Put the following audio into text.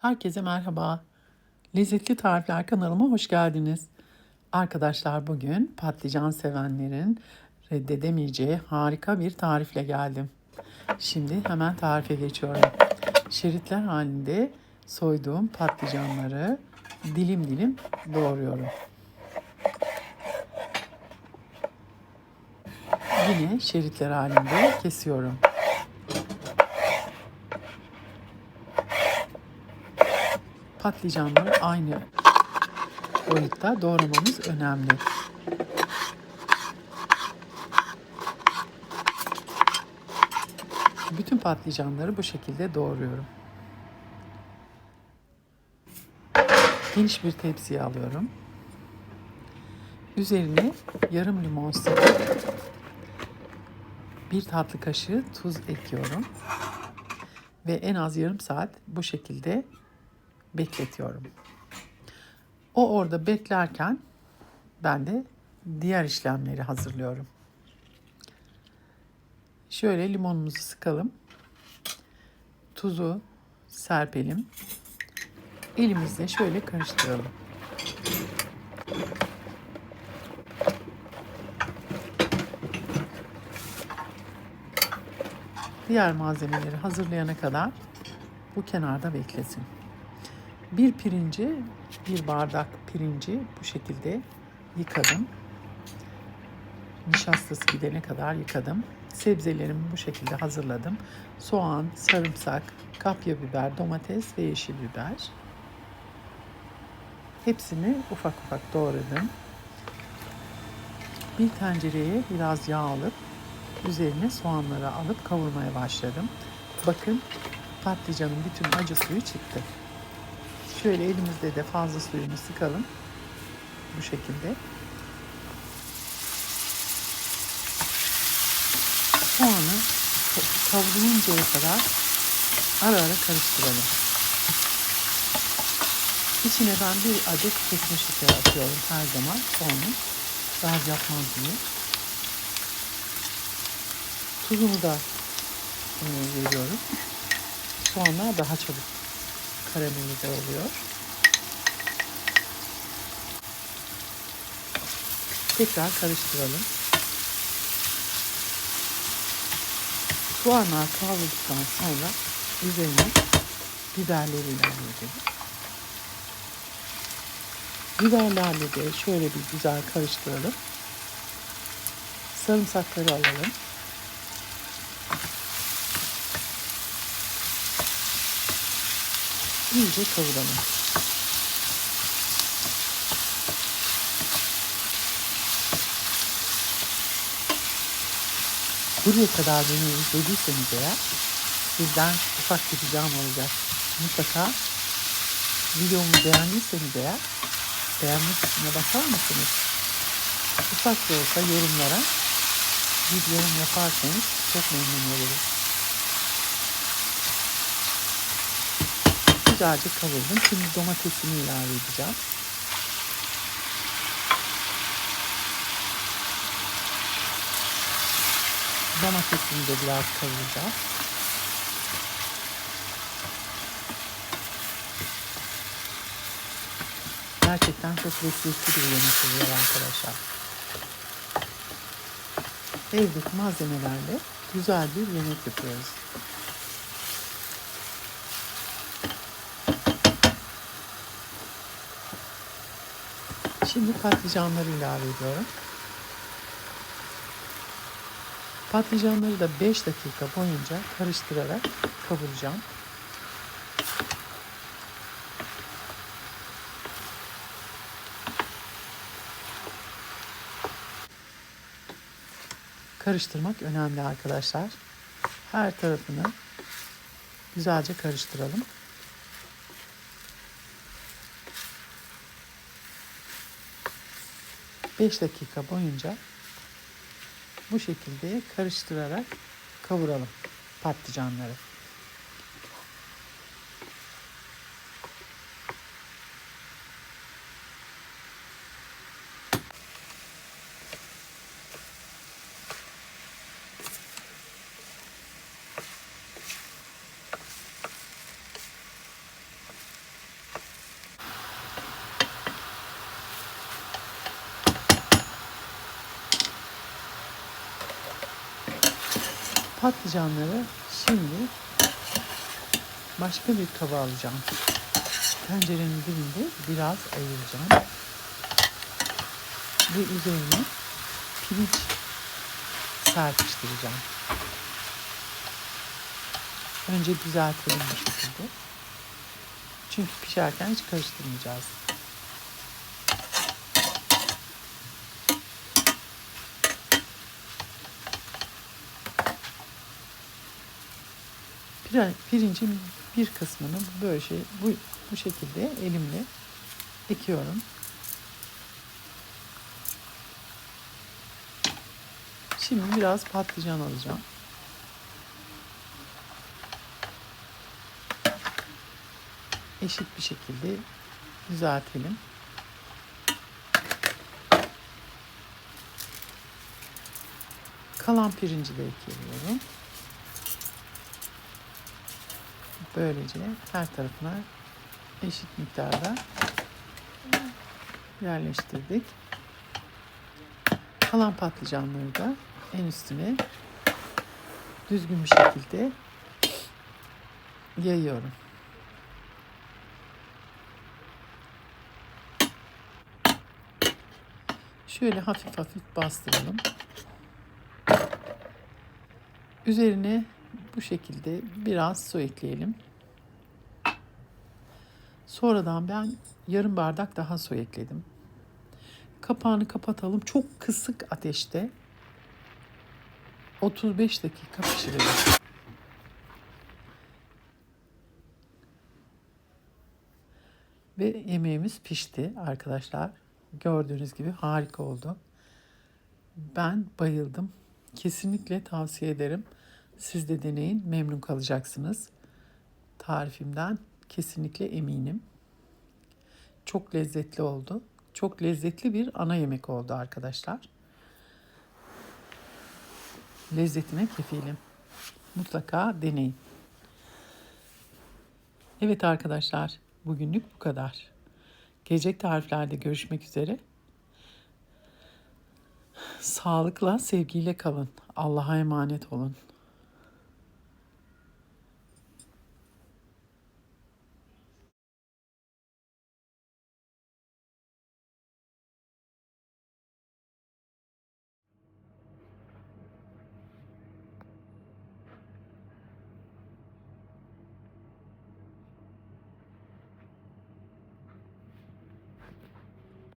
Herkese merhaba. Lezzetli Tarifler kanalıma hoş geldiniz. Arkadaşlar bugün patlıcan sevenlerin reddedemeyeceği harika bir tarifle geldim. Şimdi hemen tarife geçiyorum. Şeritler halinde soyduğum patlıcanları dilim dilim doğruyorum. Yine şeritler halinde kesiyorum. Patlıcanları aynı boyutta doğramamız önemli. Bütün patlıcanları bu şekilde doğruyorum. Geniş bir tepsiye alıyorum. Üzerine yarım limon sıkıp bir tatlı kaşığı tuz ekliyorum. Ve en az yarım saat bu şekilde bekletiyorum. O orada beklerken ben de diğer işlemleri hazırlıyorum. Şöyle limonumuzu sıkalım. Tuzu serpelim. Elimizle şöyle karıştıralım. Diğer malzemeleri hazırlayana kadar bu kenarda beklesin. Bir pirinci, bir bardak pirinci bu şekilde yıkadım. Nişastası gidene kadar yıkadım. Sebzelerimi bu şekilde hazırladım. Soğan, sarımsak, kapya biber, domates ve yeşil biber. Hepsini ufak ufak doğradım. Bir tencereye biraz yağ alıp üzerine soğanları alıp kavurmaya başladım. Bakın patlıcanın bütün acı suyu çıktı. Şöyle elimizde de fazla suyunu sıkalım. Bu şekilde. Soğanı kavruluncaya kadar ara ara karıştıralım. İçine ben bir adet kesme şeker atıyorum her zaman soğanı. Gaz yapmaz diye. Tuzunu da e, veriyorum. Soğanlar daha çabuk karamelize oluyor. Tekrar karıştıralım. Soğanlar kavrulduktan sonra üzerine biberleri ilave edelim. Biberlerle de şöyle bir güzel karıştıralım. Sarımsakları alalım. İyice kavuralım. Buraya kadar beni izlediyseniz eğer sizden ufak bir ricam olacak. Mutlaka videomu beğendiyseniz eğer beğenme kısmına bakar mısınız? Ufak da olsa yorumlara bir yorum yaparsanız çok memnun olurum. Güzelce kavurdum. Şimdi domatesini ilave edeceğim. Domatesini de biraz kavuracağız. Gerçekten çok lezzetli bir yemek oluyor arkadaşlar. Evdeki malzemelerle güzel bir yemek yapıyoruz. Şimdi patlıcanları ilave ediyorum. Patlıcanları da 5 dakika boyunca karıştırarak kavuracağım. Karıştırmak önemli arkadaşlar. Her tarafını güzelce karıştıralım. 5 dakika boyunca bu şekilde karıştırarak kavuralım patlıcanları. Patlıcanları şimdi başka bir kaba alacağım. Tencerenin dibinde biraz ayıracağım. Ve üzerine pirinç serpiştireceğim. Önce düzeltelim bu şekilde. Çünkü pişerken hiç karıştırmayacağız. Pirincin bir kısmını böyle şey bu, bu şekilde elimle ekiyorum. Şimdi biraz patlıcan alacağım. Eşit bir şekilde düzeltelim. Kalan pirinci de ekliyorum. Böylece her tarafına eşit miktarda yerleştirdik. Kalan patlıcanları da en üstüne düzgün bir şekilde yayıyorum. Şöyle hafif hafif bastıralım. Üzerine bu şekilde biraz su ekleyelim. Sonradan ben yarım bardak daha su ekledim. Kapağını kapatalım. Çok kısık ateşte 35 dakika pişirelim. Ve yemeğimiz pişti arkadaşlar. Gördüğünüz gibi harika oldu. Ben bayıldım. Kesinlikle tavsiye ederim. Siz de deneyin, memnun kalacaksınız. Tarifimden kesinlikle eminim. Çok lezzetli oldu. Çok lezzetli bir ana yemek oldu arkadaşlar. Lezzetine kefilim. Mutlaka deneyin. Evet arkadaşlar, bugünlük bu kadar. Gelecek tariflerde görüşmek üzere. Sağlıkla, sevgiyle kalın. Allah'a emanet olun.